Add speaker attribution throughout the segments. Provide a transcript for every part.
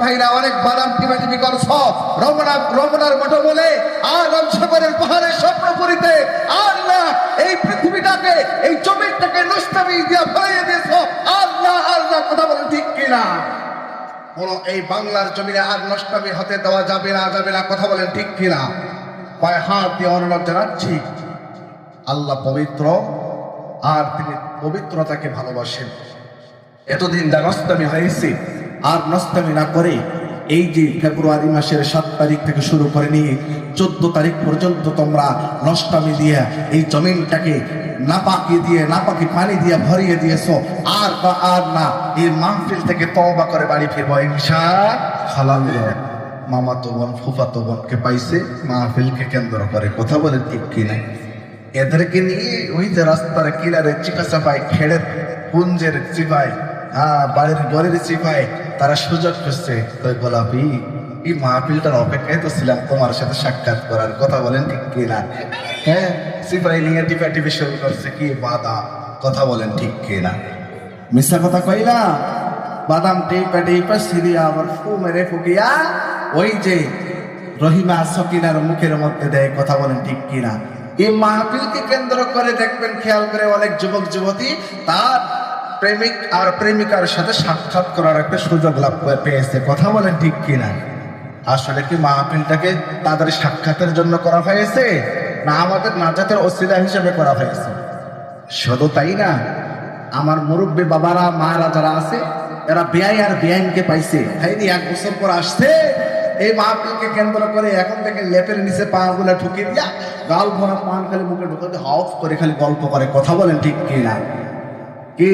Speaker 1: ভাইরা, অনেক বলে আর পাহাড়ের এই পৃথিবীটাকে, এই দিয়া কথা ঠিক এই বাংলার জমিনে আর নষ্টামি হতে দেওয়া যাবে না যাবে না, কথা বলেন ঠিক কিনা? পায়ে হাত দিয়ে অনুরোধ জানাচ্ছি, আল্লাহ পবিত্র, আর তিনি পবিত্রতাকে ভালোবাসেন। এতদিন নষ্টামি হয়েছে আর নষ্টামি না করে এই যে ফেব্রুয়ারি মাসের সাত তারিখ থেকে শুরু করে নিয়ে চোদ্দ তারিখ পর্যন্ত তোমরা নষ্টামি দিয়ে এই জমিনটাকে নাপাকি দিয়ে, নাপাকি পানি দিয়ে ভরিয়ে দিয়েছ। আর বা আর না, এই মাহফিল থেকে তওবা করে বাড়ি ফিরবো ইনশা হালাল মামা তো বোন ফুফা তো বোনকে পাইছে, মাহফিলকে কেন্দ্র করে। কথা বলে ঠিক কিনা? এদেরকে নিয়ে ওই যে রাস্তার কিনারে চিপা চাপায়, খেড়ের পুঞ্জের চিপায় হ্যাঁ বাড়ির গড়ের চিপায় তারা সুযোগ খুঁজছে। তো গোলাপি? এই মাহফিলটার অপেক্ষায় তো ছিলাম, তোমার সাথে সাক্ষাৎ করার কথা বলেন ঠিক কি না হ্যাঁ সিপাই নিয়ে টিপা টিপি শুরু করছে কি বাদাম কথা বলেন ঠিক কি না মিথ্যা কথা কইলা? বাদাম টিপা টিপা সিরিয়া আবার ফু মেরে ফুকিয়া ওই যে রহিমা সকিনার মুখের মধ্যে দেয় কথা বলেন ঠিক কিনা? এই মাহফিলকে কেন্দ্র করে দেখবেন, খেয়াল করে অনেক যুবক যুবতী তার প্রেমিক আর প্রেমিকার সাথে সাক্ষাৎ করার একটা সুযোগ লাভ পেয়েছে। কথা বলেন ঠিক কিনা? আসলে কি মাহফিলটাকে তাদের সাক্ষাতের জন্য করা হয়েছে? না আমাদের নাজাতের অসিলা হিসেবে করা হয়েছে? শুধু তাই না, আমার মুরব্বী বাবারা, মারা যারা আছে, এরা বেআই আর বেআইনকে পাইছে। হাইনি এক বছর পর আসছে, এই মাহফিলকে কেন্দ্র করে এখন থেকে লেপের নিচে পা গুলা ঠুকে দিয়া গাল ভরা পান খালি মুখে ঢুকে হাফ করে খালি গল্প করে। কথা বলেন ঠিক কি না কি?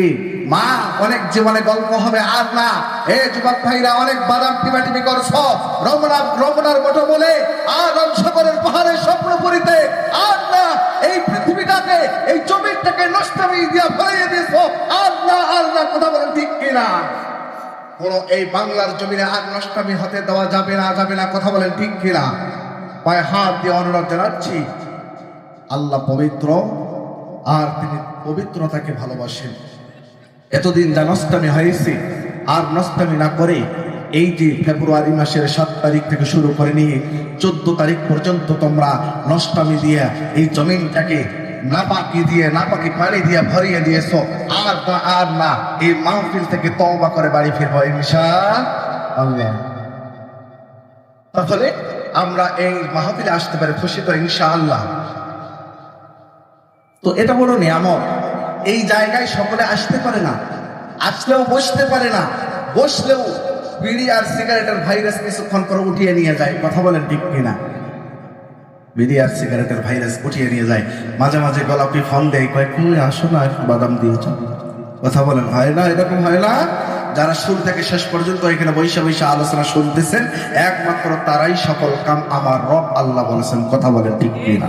Speaker 1: মা, অনেক জীবনে গল্প হবে, আর না। এ যুবক ভাইরা, অনেক বাদাম টিপাটিপি করছ। রমনা, রমনার মতো বলে আর রমসাগরের পাহাড়ের স্বপ্ন করিতে আর না, এই পৃথিবীটাকে, এই জমিটাকে নষ্টামি দিয়া ফেলিয়ে দিয়েছ। আল্লাহ আল্লাহ কথা বলেন ঠিক কিনা? কোন এই বাংলার জমিনে আর নষ্টামি হতে দেওয়া যাবে না যাবে না, কথা বলেন ঠিক কিনা? পায়ে হাত দিয়ে অনুরোধ জানাচ্ছি, আল্লাহ পবিত্র, আর তিনি পবিত্রতাকে ভালোবাসেন। এতদিন যা নষ্টামি হয়েছে আর নষ্টামি না করে এই যে ফেব্রুয়ারি মাসের সাত তারিখ থেকে শুরু করে নিয়ে চোদ্দ তারিখ পর্যন্ত তোমরা নষ্টামি দিয়ে এই জমিনটাকে নাপাকি দিয়ে, নাপাকি পানি দিয়ে ভরিয়ে দিয়েছ। আর না আর না, এই মাহফিল থেকে তওবা করে বাড়ি ফিরবো ইনশা আল্লাহ তাহলে আমরা এই মাহফিলে আসতে পারি খুশি তো ইনশা আল্লাহ তো এটা বড় নিয়ামত। এই জায়গায় সকলে আসতে পারে না, আসলেও বসতে পারে না, বসলেও বিড়ি আর সিগারেটের ভাইরাস কিছুক্ষণ পর উঠিয়ে নিয়ে যায়। কথা বলেন ঠিক কিনা? বিড়ি আর সিগারেটের ভাইরাস উঠিয়ে নিয়ে যায়। মাঝে মাঝে গোলাপি ফল দেয় কয়েক আসো না বাদাম দিয়েছ কথা বলেন, হয় না, এরকম হয় না? যারা শুরু থেকে শেষ পর্যন্ত এখানে বৈশা বৈশা আলোচনা শুনতেছেন, একমাত্র তারাই সকল কাম আমার রব আল্লাহ বলেছেন, কথা বলেন ঠিক কিনা?